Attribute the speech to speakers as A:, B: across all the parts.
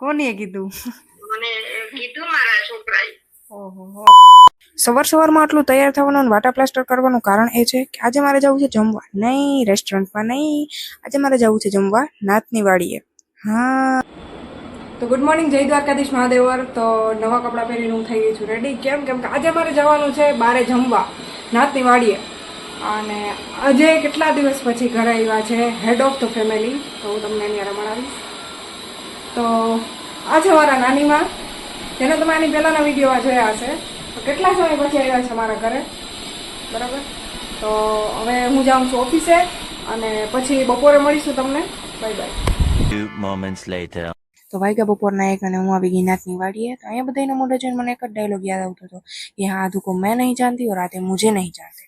A: કોનીએ કીધું?
B: મને કીધું મારા છોકરાએ.
A: ઓહો સવાર સવારમાં આટલું તૈયાર થવાનું અને વાટા પ્લાસ્ટર કરવાનું કારણ એ છે કે આજે મારે જવું છે જમવા. નહીં રેસ્ટોરન્ટમાં નહીં. આજે મારે જવું છે જમવા નાતની વાડીએ. હા. તો ગુડ મોર્નિંગ જય દ્વારકાધીશ મહાદેવર. તો નવા કપડાં પહેરીને હું થઈ ગઈ છું. રેડી કેમ? કેમ કે આજે મારે જવાનું છે બારે જમવા નાતની વાડીએ. અને આજે કેટલા દિવસ પછી ઘરે આવ્યા છે? હેડ ઓફ ધ ફેમિલી તો હું તમને એની હારે મળાવીશ તો આ છે મારા નાનીમાં. જેને તમે આની પહેલાંના વિડીયોમાં જોયા હશે. તો કેટલા સમય પછી આવ્યા છે મારા ઘરે? બરાબર? તો હવે હું જાઉં છું ઓફિસે અને પછી બપોરે મળીશું તમને. Bye bye.
C: Moments
A: તો વાગ્યા બપોરના એક અને હું આવી ગીનાથની વાડીએ તો અહીંયા બધાને મોઢે જોઈને મને એક જ ડાયલોગ યાદ આવતો હતો કે હા આધુ મેં નહીં જાણતી ઓર આતે મુજે નહીં જાણતે.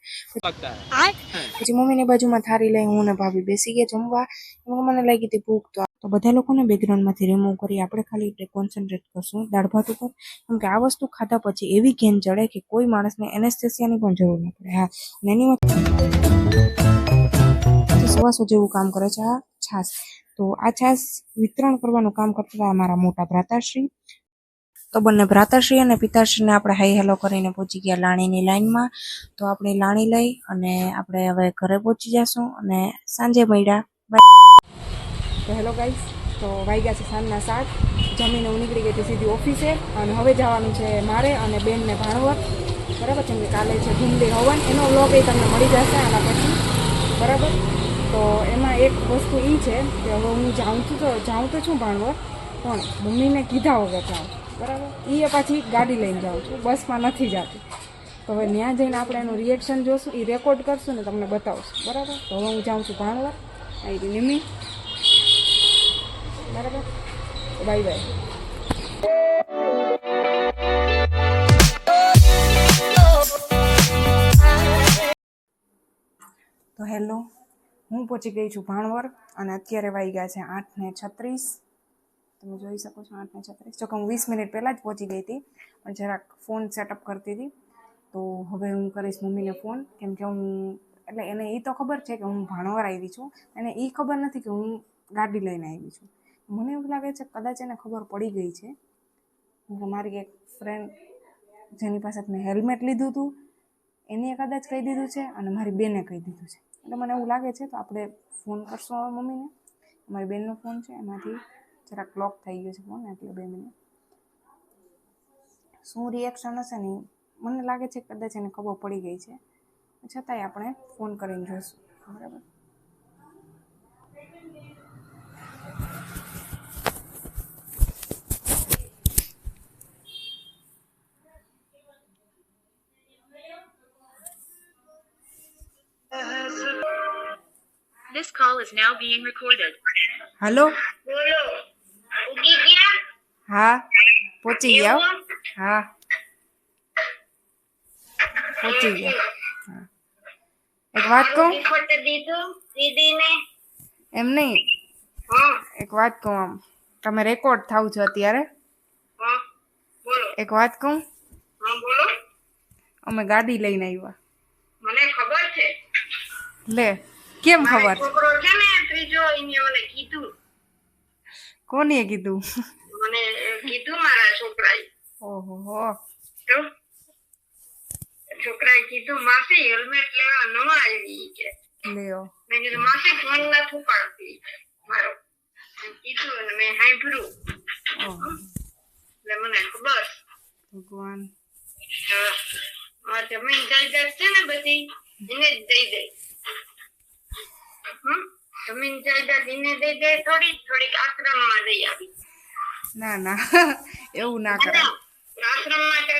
A: પછી મમ્મીની બાજુમાં થારી લઈ હું ને ભાભી બેસી ગયા જમવા. એમાં મને લાગી હતી ભૂખ તો તો બધા લોકોને બેકગ્રાઉન્ડમાંથી રિમૂવ કરી આપણે ખાલી કોન્સન્ટ્રેટ કરશું. દાળ ભાત ઉપર, કેમ કે આ વસ્તુ ખાધા પછી એવી ઘેન ચડે કે કોઈ માણસને એનેસ્થેસિયાની પણ જરૂર ન પડે. હા, અને એની માટે સવાસો જેવું કામ કરે છે આ છાશ. તો આ છાશ વિતરણ કરવાનું કામ કરતા અમારા મોટા ભ્રાતાશ્રી. તો બંને ભ્રાતાશ્રી અને પિતાશ્રીને આપણે હાઈ હેલો કરીને પહોંચી ગયા લાણીની લાઈનમાં. તો આપણે લાણી લઈ અને આપણે હવે ઘરે પહોંચી જશું અને સાંજે મળ્યા. તો હેલો ગાઈસ, તો વાગ્યા છે સાંજના સાત. જમીને હું નીકળી ગઈ હતી સીધી ઓફિસે અને હવે જવાનું છે મારે અને બેનને ભાણવર. બરાબર છે કે કાલે છે ધૂમલી હવન. એનો વ્લોગ એ તમને મળી જશે આના પછી. બરાબર? તો એમાં એક વસ્તુ એ છે કે હવે હું જાઉં છું તો, જાઉં તો છું ભાણવર, પણ મમ્મીને કીધા વગર જાઉં. બરાબર? એ પાછી ગાડી લઈને જાઉં છું. બસમાં નથી જતી. તો હવે ત્યાં જઈને આપણે એનું રિએક્શન જોશું. એ રેકોર્ડ કરશું ને તમને બતાવશું. બરાબર? તો હવે હું જાઉં છું ભાણવર. અહીં નિમી. બરાબર? બાય બાય તો હેલો, હું પહોંચી ગઈ છું ભાણવર અને અત્યારે વાગ્યા છે આઠ ને છત્રીસ. તમે જોઈ શકો છો આઠ ને છત્રીસ. જોકે હું વીસ મિનિટ પહેલાં જ પહોંચી ગઈ હતી, પણ જરાક ફોન સેટઅપ કરતી હતી. તો હવે હું કરીશ મમ્મીને ફોન. કેમ કે હું, એટલે એને એ તો ખબર છે કે હું ભાણવર આવી છું. એને એ ખબર નથી કે હું ગાડી લઈને આવી છું. મને એવું લાગે છે કદાચ એને ખબર પડી ગઈ છે. મારી એક ફ્રેન્ડ જેની પાસે મેં હેલ્મેટ લીધું હતું એને કદાચ કહી દીધું છે અને મારી બેને કહી દીધું છે. એટલે મને એવું લાગે છે તો આપણે ફોન કરશું મમ્મીને. મારી બેનનો ફોન છે, એમાંથી જરાક લોક થઈ ગયો છે ફોન એટલે બે મિનિટ શું રિએક્શન હશે ને મને લાગે છે કદાચ એને ખબર પડી ગઈ છે. છતાંય આપણે ફોન કરીને જોઈશું. બરાબર?
D: This call is now being recorded.
A: Hello
B: બોલો ઉગી ગયા
A: હા પહોંચી ગયા હો. પહોંચી ગયા. હા. એક વાત કહું?
B: ખોટ દીધું દીદીને
A: એમ નહીં? એક વાત કહું આમ. તમે રેકોર્ડ થાવ છો અત્યારે? એક વાત કહું? અમે ગાડી લઈને આવ્યા.
B: મને ખબર છે.
A: લે. કેમ ખબર?
B: છોકરો છે ને ત્રીજો એને મને કીધું.
A: કોને કીધું?
B: મને કીધું મારા છોકરાએ.
A: ઓહો હો.
B: તો છોકરાએ કીધું માસી હેલ્મેટ લેવા ન આવી કે.
A: લ્યો.
B: મેં કીધું માસી ફોન ના ઉપાડતી મારો કીધું અને મેં સાંભળ્યું. એટલે મને ખબર.
A: ભગવાન.
B: મારે જમીન જાયદાદ છે ને બધી એને જ દઈ દે હમ જમીન જાયદાદ એને દઈ દે થોડી થોડીક આશ્રમમાં દઈ આવી.
A: ના ના એવું ના
B: તો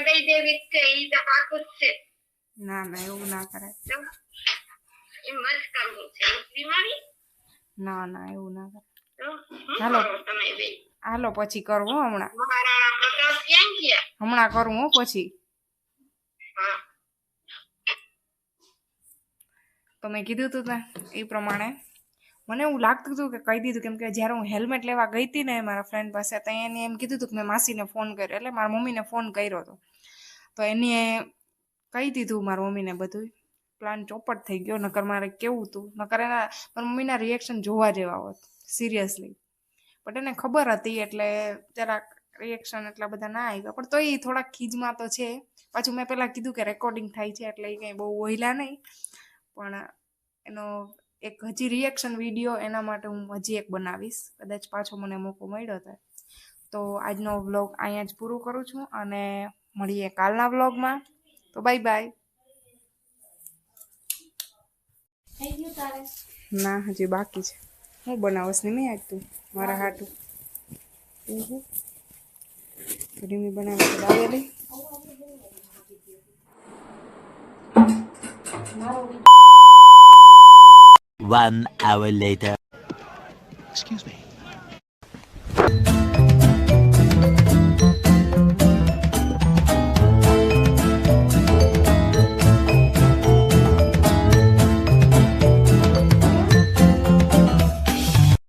B: દઈ દેવી છે એ તો પાકું જ છે.
A: ના ના એવું ના કરાય.
B: ચાલો એમ જ કરવું છે બીમારી
A: ના ના એવું ના
B: કરે
A: હાલો.
B: તમે
A: હાલો પછી કરું હમણાં.
B: મહારાણા પ્રતાપ ક્યાં ગયા?
A: હમણાં કરું હો પછી
B: હા
A: તો મેં કીધું હતું ને એ પ્રમાણે. મને એવું લાગતું હતું કે કહી દીધું કેમ કે જ્યારે હું હેલ્મેટ લેવા ગઈ હતી ને મારા ફ્રેન્ડ પાસે ત્યાં એને એમ કીધું હતું કે મેં માસીને ફોન કર્યો, એટલે મારા મમ્મીને ફોન કર્યો હતો તો એની કહી દીધું મારા મમ્મીને બધું પ્લાન ચોપટ થઈ ગયો, નકર મારે કેવું હતું નકર એના, મારા મમ્મીના રિએક્શન જોવા જેવા હોત સિરિયસલી બટ એને ખબર હતી, એટલે જરાક રિએક્શન એટલા બધા ના આવ્યા પણ તોય થોડાક ખીજમાં તો છે. પાછું મેં પહેલાં કીધું કે રેકોર્ડિંગ થાય છે, એટલે એ કંઈ બહુ વહેલા નહીં. પણ એનો એક હજી રિએક્શન વીડિયો એના માટે હું હજી એક બનાવીશ. કદાચ પાછો મને મોકો મળ્યો તો. તો આજનો વ્લોગ અહીંયા જ પૂરું કરું છું અને મળીએ કાલના વ્લોગમાં તો બાય બાય ના હજી બાકી છે. હું બનાવશ ને મેં આજ તું મારા હાટું. રીમી બનાવી આવેલી લાવેલી
C: One hour later.
E: Excuse me.